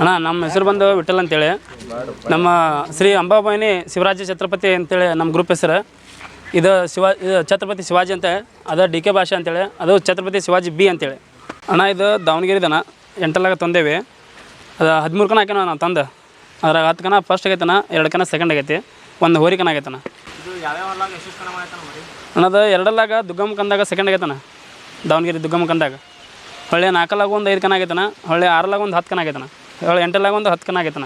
ಅಣ್ಣ ನಮ್ಮ ಹೆಸರು ಬಂದು ವಿಠಲ್ ಅಂತೇಳಿ. ನಮ್ಮ ಶ್ರೀ ಅಂಬಾಬಾಯಿನಿ ಶಿವರಾಜ ಛತ್ರಪತಿ ಅಂತೇಳಿ ನಮ್ಮ ಗ್ರೂಪ್ ಹೆಸರು. ಇದು ಶಿವ ಇದು ಛತ್ರಪತಿ ಶಿವಾಜಿ ಅಂತ ಅದು ಡಿ ಕೆ ಭಾಷೆ ಅಂತೇಳಿ ಅದು ಛತ್ರಪತಿ ಶಿವಾಜಿ ಬಿ ಅಂತೇಳಿ. ಅಣ್ಣ ಇದು ದಾವಣಗೆರೆದನ ಎಂಟಲ್ಲಾಗ ತಂದೇವಿ. ಅದು ಹದಿಮೂರು ಕಣ ಹಾಕ್ಯಾನ ನಾವು ತಂದು. ಅದ್ರಾಗ ಹತ್ತು ಕಣ ಫಸ್ಟ್ ಆಗೈತನ ಎರಡು ಕಣ ಸೆಕೆಂಡ್ ಆಗೈತಿ ಒಂದು ಹೋರಿ ಕಣ ಆಗೈತನ ಅಣ್ಣದು ಎರಡಲ್ಲಾಗ ದುಗ್ಗಮ್ಮ ಕಂದಾಗ ಸೆಕೆಂಡ್ ಆಗೈತನ ದಾವಣಗೆರೆ ದುಗ್ಗಮ್ಮ ಕಂದಾಗ. ಹೊಳ್ಳಿ ನಾಲ್ಕಲಾಗ ಒಂದು ಐದು ಕನ ಆಗೈತನ, ಹೊಳ್ಳಿ ಆರಲಾಗ ಒಂದು ಹತ್ತು ಕನ ಆಗೈತನ, ಹೊಳ್ಳಿ ಎಂಟಲ್ಲಾಗ ಒಂದು ಹತ್ತು ಕನ ಆಗೈತನ.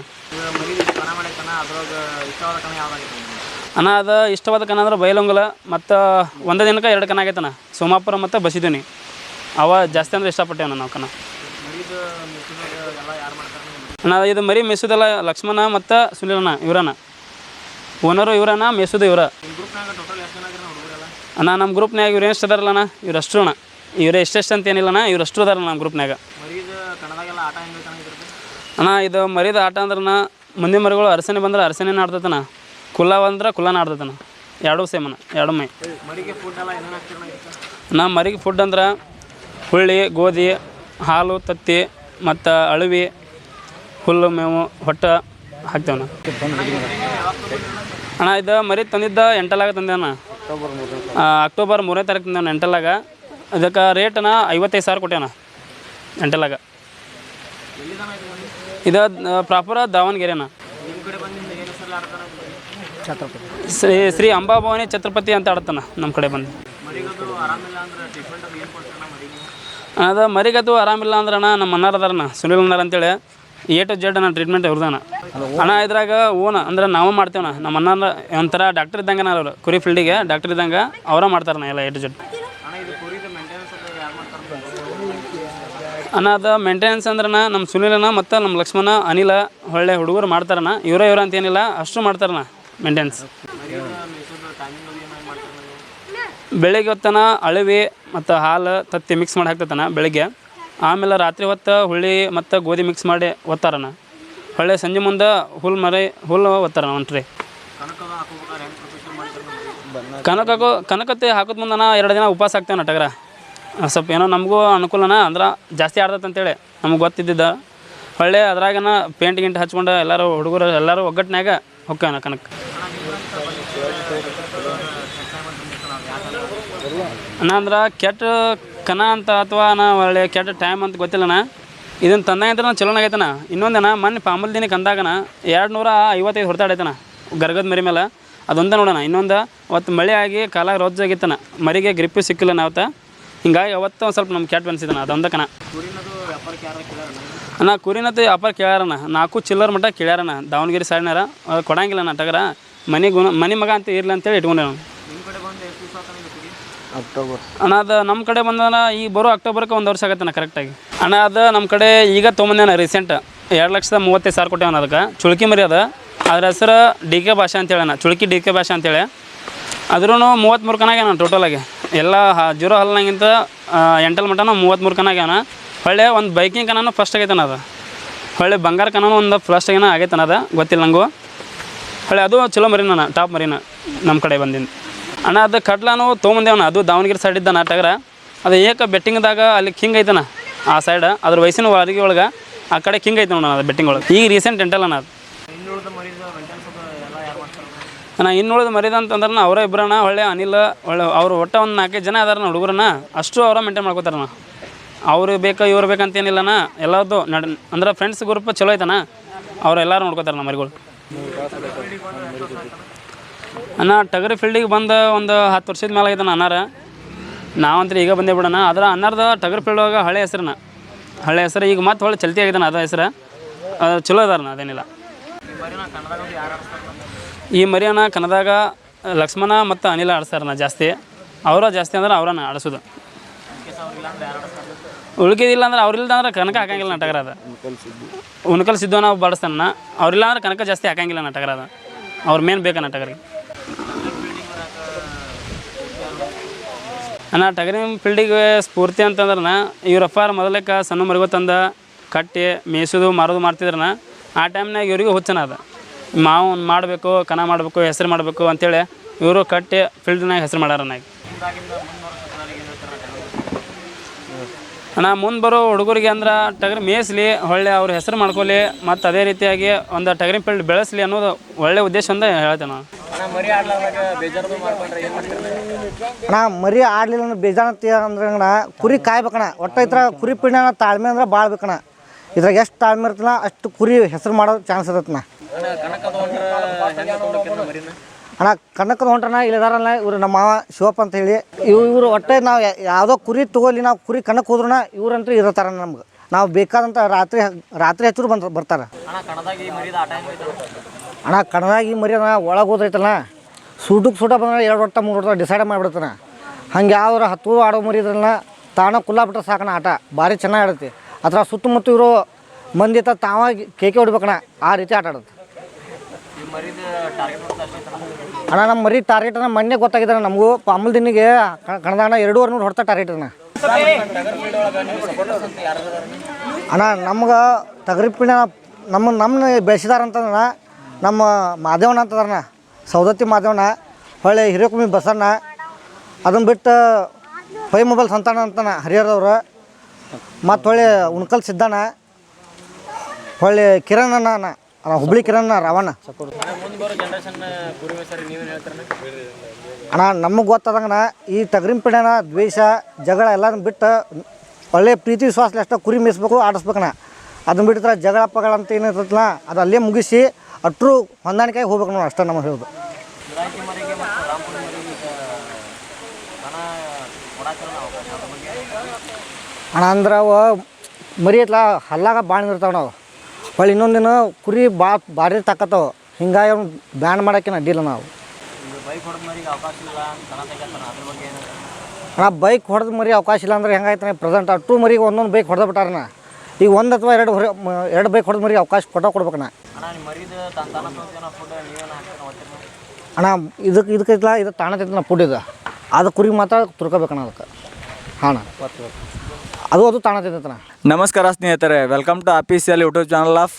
ಅಣ್ಣ, ಅದು ಇಷ್ಟವಾದ ಕನ ಅಂದ್ರೆ ಬೈಲೊಂಗಲ ಮತ್ತು ಒಂದೇ ದಿನಕ್ಕೆ ಎರಡು ಕನ ಆಗೈತನ, ಸೋಮಾಪುರ ಮತ್ತು ಬಸಿದೀನಿ. ಅವ ಜಾಸ್ತಿ ಅಂದ್ರೆ ಇಷ್ಟಪಟ್ಟೇವನ ನಾವು ಕನ ಅಣ್ಣ, ಇದು ಮರಿ ಮೆಸುದಲ್ಲ ಲಕ್ಷ್ಮಣ ಮತ್ತು ಅಣ್ಣ ಇವರನ್ನ ಓನರು ಇವರಣ್ಣ, ಮೆಸುದು ಇವರ. ಅಣ್ಣ ನಮ್ಮ ಗ್ರೂಪ್ನಾಗ ಇವ್ರು ಎಷ್ಟು ಇದಾರಲ್ಲಣ್ಣ ಇವ್ರು ಅಷ್ಟು ಅಣ್ಣ ಇವ್ರು ಎಷ್ಟೆಷ್ಟು ಅಂತ ನಾ ಇವ್ರು ಅಷ್ಟು ಅದಾರ ನಮ್ಮ ಗ್ರೂಪ್ನಾಗ ಅಣ್ಣ ಇದು ಮರಿದ ಆಟ ಅಂದ್ರನ ಮುಂದಿನ ಮರಿಗಳು ಅರಸನೆ ಬಂದ್ರೆ ಅರಸನೆ ಆಡ್ತತನ ಕುಲ್ಲ ಬಂದ್ರೆ ಕುಲ್ಲನ ಆಡ್ತತನ ಎರಡೂ ಸೇಮನ ಅಣ್ಣ ಎರಡು ಮೈ ನಾ ಮರಿಗೆ ಫುಡ್ ಅಂದ್ರೆ ಹುಳ್ಳಿ ಗೋಧಿ ಹಾಲು ತತ್ತಿ ಮತ್ತು ಅಳವಿ ಹುಲ್ಲು ಮೇವು ಹೊಟ್ಟ ಹಾಕ್ತೇವಣ್ಣ. ಅಣ್ಣ ಇದು ಮರಿ ತಂದಿದ್ದ ಎಂಟಲಾಗ ತಂದೆ ಅಣ್ಣ. ಅಕ್ಟೋಬರ್ ಮೂರನೇ ತಾರೀಕು. ತಂದೆ ಎಂಟಲಾಗ ಅದಕ್ಕೆ ರೇಟನ ಐವತ್ತೈದು ಸಾವಿರ ಕೊಟ್ಟೇವಣ್ಣ ಎಂಟಲಾಗ ಇದು ಪ್ರಾಪರ ದಾವಣಗೆರೆನ. ಶ್ರೀ ಶ್ರೀ ಅಂಬಾಭವಾನಿ ಛತ್ರಪತಿ ಅಂತ ಆಡ್ತಾನ ನಮ್ಮ ಕಡೆ ಬಂದು. ಅದು ಮರಿಗದು ಆರಾಮಿಲ್ಲ ಅಂದ್ರೆ ಅಣ್ಣ ನಮ್ಮ ಅಣ್ಣಾರ ಅದಾರಣ್ಣ, ಸುನಿಲ್ ಅನ್ನಾರ ಅಂತೇಳಿ. ಎ ಟು ಜೆಡ್ ಅಣ್ಣ ಟ್ರೀಟ್ಮೆಂಟ್ ಇವ್ರದಣ್ಣ ಅಣ್ಣ ಇದ್ರಾಗ ಓನ, ಅಂದ್ರೆ ನಾವು ಮಾಡ್ತೇವಣ್ಣ ನಮ್ಮ ಅನ್ನ ಒಂಥರ ಡಾಕ್ಟರ್ ಇದ್ದಂಗೆ ಅವರು, ಕುರಿ ಫೀಲ್ಡಿಗೆ ಡಾಕ್ಟರ್ ಇದ್ದಂಗೆ, ಅವರ ಮಾಡ್ತಾರಣ್ಣ ಎಲ್ಲ ಎ ಟು ಜೆಡ್ ಅದು ಮೇಂಟೆನೆನ್ಸ್ ಅಂದ್ರನ ನಮ್ಮ ಸುನಿಲನ ಮತ್ತು ನಮ್ಮ ಲಕ್ಷ್ಮಣ ಅನಿಲ ಒಳ್ಳೆ ಹುಡುಗರು ಮಾಡ್ತಾರನ ಇವರ ಇವ್ರ ಅಂತ ಏನಿಲ್ಲ, ಅಷ್ಟು ಮಾಡ್ತಾರನ ಮೇಂಟೆನೆನ್ಸ್ ಬೆಳಿಗ್ಗೆ ಹೊತ್ತನ ಅಳವಿ ಮತ್ತು ಹಾಲು ತತ್ತಿ ಮಿಕ್ಸ್ ಮಾಡಿ ಹಾಕ್ತತನ ಬೆಳಿಗ್ಗೆ. ಆಮೇಲೆ ರಾತ್ರಿ ಹೊತ್ತು ಹುಳಿ ಮತ್ತು ಗೋಧಿ ಮಿಕ್ಸ್ ಮಾಡಿ ಒತ್ತಾರನ ಹೊಳ್ಳೆ ಸಂಜೆ ಮುಂದೆ ಹುಲ್ ಮರಿ ಹುಲ್ಲು ಒತ್ತಾರನ ಒಂಟ್ರಿ ಕನಕ ಕನಕತ್ತೆ ಹಾಕೋದ್ ಮುಂದನ ಎರಡು ದಿನ ಉಪವಾಸ ಆಗ್ತೇವೆ ಟಗರ. ಸ್ವಲ್ಪ ಏನೋ ನಮಗೂ ಅನುಕೂಲನ? ಅಂದ್ರೆ ಜಾಸ್ತಿ ಆಡ್ತೈತೆ ಅಂತೇಳಿ. ನಮ್ಗೆ ಗೊತ್ತಿದ್ದಿದ್ದ. ಹೊಳ್ಳೆ ಅದ್ರಾಗನ ಪೇಂಟ್ ಗಿಂಟ್ ಹಚ್ಕೊಂಡು ಎಲ್ಲರೂ ಹುಡುಗರು ಎಲ್ಲರೂ ಒಗ್ಗಟ್ಟಿನಾಗ ಹೊಕ್ಕನ ಕನಕ ಅಣ್ಣ ಅಂದ್ರೆ ಕೆಟ್ಟ ಕನ ಅಂತ ಅಥವಾ ನಾ ಒಳ್ಳೆ ಕೆಟ್ಟ ಟೈಮ್ ಅಂತ ಗೊತ್ತಿಲ್ಲಣ್ಣ. ಇದನ್ನು ತಂದಾಗಿಂತ ನಾನು ಚಲೋ ಆಗೈತನ ಇನ್ನೊಂದನ ಮೊನ್ನೆ ಪಾಮಲ್ ದಿನಕ್ಕೆ ಅಂದಾಗನ ಎರಡು ನೂರ ಐವತ್ತೈದು ಹೊರತಾಡೈತನ ಗರ್ಗದ ಮರಿ ಮೇಲೆ. ಅದೊಂದ ನೋಡೋಣ. ಇನ್ನೊಂದು ಅವತ್ತು ಮಳೆ ಆಗಿ ಕಾಲಾಗ ರೋಜಾಗಿತ್ತನ ಮರಿಗೆ ಗ್ರಿಪ್ಪು ಸಿಕ್ಕಿಲ್ಲ ನಾವತ್ತ ಹಿಂಗಾಗಿ ಅವತ್ತು ಒಂದು ಸ್ವಲ್ಪ ನಮ್ಗೆ ಕೆಟ್ಟ ಅನ್ಸಿದನ ಅದೊಂದ ನಾ ಅಣ್ಣ ಕುರಿನತ್ತು ವ್ಯಾಪಾರ ಕೇಳ್ಯಾರಣ ನಾಲ್ಕು ಚಿಲ್ಲರ್ ಮಟ್ಟ ಕೇಳ್ಯಾರಣ ದಾವಣಗೆರೆ ಸೈಡ್ನಾರ ಕೊಡಂಗಿಲ್ಲ ನಾ ಟಗರ ಮನೆ ಗುಣ, ಮನೆ ಮಗ ಅಂತ ಇರಲಿ ಅಂತೇಳಿ ಇಟ್ಕೊಂಡೆ ನಾವು ಅಕ್ಟೋಬರ್ ಅಣ್ಣ, ಅದು ನಮ್ಮ ಕಡೆ ಬಂದನ, ಈಗ ಬರೋ ಅಕ್ಟೋಬರ್ಗೆ ಒಂದು ವರ್ಷ ಆಗತ್ತೆ ಕರೆಕ್ಟಾಗಿ ಅಣ್ಣ, ಅದು ನಮ್ಮ ಕಡೆ ಈಗ ತೊಗೊಂಡೇನ ರೀಸೆಂಟ್ ಎರಡು ಲಕ್ಷದ ಮೂವತ್ತೈದು ಸಾವಿರ ಕೊಟ್ಟೇವನ ಅದಕ್ಕೆ. ಚುಳ್ಕಿ ಮರಿ ಅದ. ಅದ್ರ ಹೆಸರು ಡಿ ಕೆ ಭಾಷೆ ಅಂತೇಳಣ್ಣ. ಚುಳ್ಕಿ ಡಿ ಕೆ ಭಾಷೆ ಅಂತೇಳಿ. ಅದ್ರೂ ಮೂವತ್ತ್ಮೂರು ಕನಾಗ್ಯಾನ ಟೋಟಲಾಗಿ ಎಲ್ಲ ಜೀರೋ ಹಲ್ನಾಗಿಂತ ಎಂಟಲ್ ಮಟನ ಮೂವತ್ತ್ಮೂರು ಕನಾಗ್ಯಾನ ಹೊಳ್ಳೆ ಒಂದು ಬೈಕಿಂಗ್ ಕನೂ ಫಸ್ಟ್ ಆಗೈತನ ಅದು. ಹೊಳ್ಳೆ ಬಂಗಾರ ಕನೂ ಒಂದು ಫಸ್ಟ್ ಆಗೇನ ಆಗೈತನ ಅದು, ಗೊತ್ತಿಲ್ಲ ನಂಗೂ. ಹೊಳ್ಳೆ ಅದು ಚಲೋ ಮರಿನ ಟಾಪ್ ಮರಿನ ನಮ್ಮ ಕಡೆ ಬಂದಿಂದ ಅಣ್ಣ, ಅದು ಕಟ್ಲಾನು ತೊಗೊಂಬಂದೇವಣ್ಣ ಅದು ದಾವಣಗೆರೆ ಸೈಡ್ ಇದ್ದ ನಾಟಕರ. ಅದು ಏಕ ಬೆಟ್ಟಿಂಗ್ದಾಗ ಅಲ್ಲಿ ಕಿಂಗ್ ಐತನ, ಆ ಸೈಡ್ ಅದ್ರ ವಯಸ್ಸಿನ ವಾದಿಗೆ ಒಳಗೆ ಆ ಕಡೆ ಕಿಂಗ್ ಐತೆ ನೋಡೋಣ ಅದು ಬೆಟ್ಟಿಂಗ್ ಒಳಗೆ. ಈಗ ರೀಸೆಂಟ್ ಎಂಟಲ್ಲ ಅದು. ಅಣ್ಣ ಇನ್ನುಳಿದ ಮರಿದ ಅಂತಂದ್ರೆ ಅವರೇ ಇಬ್ಬರಣ್ಣ ಒಳ್ಳೆ ಅನಿಲ್, ಒಳ್ಳೆ ಅವ್ರು ಒಟ್ಟು ಒಂದು ನಾಲ್ಕೈದು ಜನ ಅದಾರಣ್ಣ ಹುಡುಗರನ್ನ, ಅಷ್ಟು ಅವರ ಮೇಂಟೈನ್ ಮಾಡ್ಕೋತಾರಣ್ಣ. ಅವ್ರು ಬೇಕು, ಇವ್ರು ಬೇಕಂತ ಏನಿಲ್ಲಣ್ಣ ಎಲ್ಲದ್ದು ನಡ್, ಅಂದ್ರೆ ಫ್ರೆಂಡ್ಸ್ ಗ್ರೂಪ್ ಚಲೋ ಐತಣ್ಣ ಎಲ್ಲರೂ ನೋಡ್ಕೋತಾರಣ್ಣ ಮರಿಗಳು. ಅಣ್ಣ, ಟಗರಿ ಫೀಲ್ಡಿಗೆ ಬಂದು ಒಂದು ಹತ್ತು ವರ್ಷದ ಮೇಲೆ ಆಗೈತಣ್ಣ ಅನ್ನಾರ. ನಾವಂತ್ರಿ ಈಗ ಬಂದೇ ಬಿಡೋಣ, ಆದ್ರೆ ಅನ್ನಾರ್ದ ಟಗರಿ ಫೀಲ್ಡ್ ಒಳಗೆ ಹಳೆ ಹೆಸರನ್ನ ಹಳೆ ಹೆಸರು ಈಗ ಮತ್ತೆ ಹೊಳ್ಳೆ ಚಲ್ತಿ ಆಗಿದ್ದಾನ ಅದ ಹೆಸರು. ಅದು ಚಲೋ ಅದಾರಣ ಅದೇನಿಲ್ಲ. ಈ ಮರಿಯನ ಕನ್ನದಾಗ ಲಕ್ಷ್ಮಣ ಮತ್ತು ಅನಿಲ ಆಡಿಸ್ತಾರ ಜಾಸ್ತಿ. ಅವರ ಜಾಸ್ತಿ ಅಂದ್ರೆ ಅವರನ್ನ ಆಡಿಸೋದು. ಉಳ್ಕಿದಿಲ್ಲ ಅಂದ್ರೆ ಅವ್ರಿಲ್ಲ ಅಂದ್ರೆ ಕನಕ ಹಾಕಂಗಿಲ್ಲ ನಟಗರ ಅದು. ಉಣಕಲ್ ಸಿದ್ದು ನಾವು ಬಾಡಿಸ್ತಾನ ಅವ್ರಿಲ್ಲ ಅಂದ್ರೆ ಕನಕ ಜಾಸ್ತಿ ಹಾಕಂಗಿಲ್ಲ ಅದು. ಅವ್ರ ಮೇನ್ ಬೇಕಾ ನಟಗರಿಗೆ ಅಣ್ಣ ಟಗರಿ ಫೀಲ್ಡಿಗೆ ಸ್ಫೂರ್ತಿ ಅಂತಂದ್ರೆ ಇವ್ರಪ್ಪ ಮೊದಲಕ್ಕೆ ಸಣ್ಣ ಮರಿಗೋ ತಂದ ಕಟ್ಟಿ, ಮೇಯಿಸೋದು, ಮಾರೋದು ಮಾಡ್ತಿದ್ರನ ಆ ಟೈಮ್ನಾಗ ಇವ್ರಿಗೂ ಹುಚ್ಚನ ಅದು. ಮಾವು ಮಾಡಬೇಕು ಕನ ಮಾಡಬೇಕು ಹೆಸರು ಮಾಡಬೇಕು ಅಂತೇಳಿ ಇವರು ಕಟ್ಟಿ ಫೀಲ್ಡ್ನಾಗ ಹೆಸರು ಮಾಡ್ಯಾರ ನನಗೆ ಅಣ್ಣ ಮುಂದೆ ಬರೋ ಹುಡುಗರಿಗೆ ಅಂದ್ರೆ ಟಗರಿ ಮೇಯಿಸ್ಲಿ ಒಳ್ಳೆ ಅವ್ರ ಹೆಸರು ಮಾಡ್ಕೊಲಿ ಮತ್ತು ಅದೇ ರೀತಿಯಾಗಿ ಒಂದು ಟಗರಿ ಫೀಲ್ಡ್ ಬೆಳೆಸಲಿ ಅನ್ನೋದು ಒಳ್ಳೆ ಉದ್ದೇಶದಿಂದ ಹೇಳ್ತೇನೆ ನಾನು. ಅಣ್ಣ ಮರಿ ಆಡ್ಲಿಲ್ಲ ಅಂದ್ರೆ ಬೇಜಾರ ಅಂದ್ರೆ ಅಣ್ಣ ಕುರಿ ಕಾಯ್ಬೇಕಣ್ಣ. ಒಟ್ಟ ಥರ ಕುರಿ ಪಿಣ್ಣ ತಾಳ್ಮೆ ಅಂದ್ರೆ ಭಾಳ ಬೇಕಣ್ಣ ಇದ್ರಾಗ ಎಷ್ಟು ತಾಳ್ಮೆ ಇರ್ತಲ್ಲ ಅಷ್ಟು ಕುರಿ ಹೆಸರು ಮಾಡೋ ಚಾನ್ಸ್ ಇರತ್ತನ ಅಣ್ಣ, ಕನಕದ ಹೊಂಟ್ರಣ ಇಲ್ಲದಾರಲ್ಲ ಇವರು ನಮ್ಮ ಮಾವ ಶಿವಪ್ಪ ಅಂತ ಹೇಳಿ. ಇವ್ ಇವರು ಒಟ್ಟೆ ನಾವು ಯಾವುದೋ ಕುರಿ ತಗೋಲಿ ನಾವು ಕುರಿ ಕಣಕ್ಕೆ ಹೋದ್ರಣ ಇವ್ರಂತೂ ಇರತ್ತಾರ ನಮ್ಗೆ. ನಾವು ಬೇಕಾದಂಥ ರಾತ್ರಿ ರಾತ್ರಿ ಹಚ್ಚರು ಬಂದು, ಬರ್ತಾರೆ. ಅಣ್ಣ, ಕಣದಾಗಿ ಮರಿ ಅಣ್ಣ ಒಳಗೆ ಹೋದ್ರೈತಲ್ಲ ಸೂಟಕ್ಕೆ ಸೂಟ ಬಂದ್ರೆ ಎರಡು ವರ್ಷ, ಮೂರು ವರ್ಷ ಡಿಸೈಡ್ ಮಾಡಿಬಿಡ್ತಾನೆ. ಹಂಗೆ ಯಾವ್ದಾರ ಹತ್ತು ಆಡೋ ಮರಿ ಇದ್ರಲ್ಲ ತಾಣ ಕುಲ್ಲ ಬಿಟ್ರೆ ಸಾಕಣ ಆಟ, ಭಾರಿ ಚೆನ್ನಾಗಿ ಆಡತ್ತೆ. ಅದ್ರ ಸುತ್ತಮುತ್ತ ಇರೋ ಮಂದಿ ತ ತಾವಾಗಿ ಕೇಕೆ ಅಣ್ಣ ಆ ರೀತಿ ಆಟ ಆಡೋದು. ಅಣ್ಣ ನಮ್ಮ ಮರಿ ಟಾರ್ಗೆಟ್ ಅನ್ನ ಮೊನ್ನೆ ಗೊತ್ತಾಗಿದೆ ನಮಗೂ. ಪಾಮಲ್ ದಿನಿಗೆ ಅಣ್ಣ ಎರಡೂವರೆ ನೂರು ಹೊಡ್ತಾ ಟಾರ್ಗೆಟ್ ಅಣ್ಣ ಅಣ್ಣ, ನಮ್ಗೆ ತಗರಿಪಿಣ ನಮ್ಮ ನಮ್ಮನ್ನ ಬೆಳೆಸಿದಾರ ಅಂತಂದ್ರೆ ನಮ್ಮ ಮಾದೇವಣ್ಣ ಅಂತದಾರಣ ಸೌದತ್ತಿ ಮಾದೇವಣ್ಣ, ಹೊಳ್ಳಿ ಹಿರಿಯಕುಮಿ ಬಸಣ್ಣ ಅದನ್ನು ಬಿಟ್ಟು ಪೈ ಮೊಬೈಲ್ ಸಂತಾನ ಅಂತಾನೆ ಹರಿಹರದವ್ರು. ಮತ್ತು ಹೊಳ್ಳಿ ಉಣ್ಕಲ್ ಸಿದ್ದಣ್ಣ ಹೊಳ್ಳಿ ಕಿರಣ್ ಅಣ್ಣ ಹುಬ್ಳಿ ಕಿರಣ್ಣ ರಾವಣ್ಣ. ಅಣ್ಣ, ನಮಗೆ ಗೊತ್ತದಂಗಣ ಈ ತಗ್ರಿಂ ಪಿಣನ ದ್ವೇಷ, ಜಗಳ ಎಲ್ಲದನ್ನ ಬಿಟ್ಟು ಒಳ್ಳೆ ಪ್ರೀತಿ ವಿಶ್ವಾಸ ಎಷ್ಟೋ ಕುರಿ ಮೇಯಿಸ್ಬೇಕು, ಆಡಿಸ್ಬೇಕಣ್ಣ. ಅದನ್ನ ಬಿಟ್ಟಿದ್ರೆ ಜಗಳ ಪಗಳ ಅಂತ ಏನಿರ್ತಲ್ಲ ಅದು ಅಲ್ಲೇ ಮುಗಿಸಿ ಅಟ್ರು ಹೊಂದಾಣಿಕೆ ಹೋಗ್ಬೇಕು ನಾವು ಅಷ್ಟೇ ನಮ್ಮ ಹೇಳೋದು. ಅಣ್ಣ ಅಂದ್ರೆ ಅವ ಮರಿ ಐತ್ಲ ಹಲ್ಲಾಗ ಭಾಳ ಇರ್ತಾವ ನಾವು ಹೊಳ್ಳಿ ದಿನ ಕುರಿ ಬಾ ಭಾರಿ ತಾಕತ್ತವ. ಹಿಂಗಾಗಿ ಅವ್ನು ಬ್ಯಾನ್ ಮಾಡೋಕೆ ಅಡ್ಡಿಲ್ಲ ನಾವು ಅಣ್ಣ ಬೈಕ್ ಹೊಡೆದ ಮರಿ ಅವಕಾಶ ಇಲ್ಲ ಅಂದ್ರೆ ಹೆಂಗಾಯ್ತಾನೆ ಪ್ರೆಸೆಂಟ್ ಟೂ ಮರಿಗೆ ಒಂದೊಂದು ಬೈಕ್ ಹೊಡೆದ ಬಿಟ್ಟಾರಣ್ಣ ಈಗ ಒಂದು ಅಥವಾ ಎರಡು ಹೊರ ಎರಡು ಬೈಕ್ ಹೊಡೆದ ಮರಿ ಅವಕಾಶ ಕೊಟ್ಟ ಕೊಡ್ಬೇಕಣ್ಣ ಅಣ್ಣ. ಇದಕ್ಕೆ ಇದಕ್ಕೆ ಐತ್ಲ ಇದು ತಾಣ ನಾ ಫುಡ್ ಇದು. ಅದು ಕುರಿ ಮಾತ್ರ ತುರ್ಕೋಬೇಕಣ್ಣ ಅದಕ್ಕೆ. ಹಾಂ ಅಣ್ಣ. ಅದು ಅದು ತಾಣ ತಿಂತಣ್ಣ ನಮಸ್ಕಾರ ಸ್ನೇಹಿತರೆ welcome to official YouTube channel of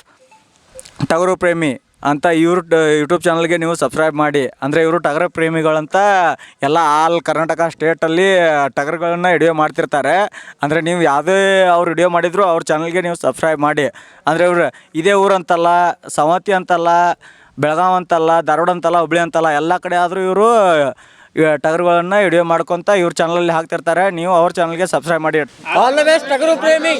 Tagaru Premi ಅಂತ ಇವರು ಯೂಟ್ಯೂಬ್ ಚಾನಲ್ಗೆ ನೀವು ಸಬ್ಸ್ಕ್ರೈಬ್ ಮಾಡಿ. ಅಂದರೆ ಇವರು ಟಗರ ಪ್ರೇಮಿಗಳಂತ ಎಲ್ಲ ಆಲ್ ಕರ್ನಾಟಕ ಸ್ಟೇಟಲ್ಲಿ ಟಗರ್ಗಳನ್ನು ವಿಡಿಯೋ ಮಾಡ್ತಿರ್ತಾರೆ. ಅಂದರೆ ನೀವು ಯಾವುದೇ ಅವ್ರು ವಿಡಿಯೋ ಮಾಡಿದರೂ ಅವ್ರ ಚಾನಲ್ಗೆ ನೀವು ಸಬ್ಸ್ಕ್ರೈಬ್ ಮಾಡಿ. ಅಂದರೆ ಇವರು ಇದೇ ಊರು ಅಂತಲ್ಲ, ಸವತಿ ಅಂತಲ್ಲ ಬೆಳಗಾವ್ ಅಂತಲ್ಲ, ಧಾರವಾಡ ಅಂತಲ್ಲ, ಹುಬ್ಳಿ ಅಂತಲ್ಲ, ಎಲ್ಲ ಕಡೆ ಆದರೂ ಇವರು ಟಗರುಗಳನ್ನ ವಿಡಿಯೋ ಮಾಡ್ಕೊಂತ ಇವ್ರ ಚಾನಲಲ್ಲಿ ಹಾಕ್ತಿರ್ತಾರೆ. ನೀವು ಅವ್ರ ಚಾನಲ್ಗೆ ಸಬ್ಸ್ಕ್ರೈಬ್ ಮಾಡಿ. ಆಲ್ ದ ಬೆಸ್ಟ್ ಟಗರು ಪ್ರೇಮಿ.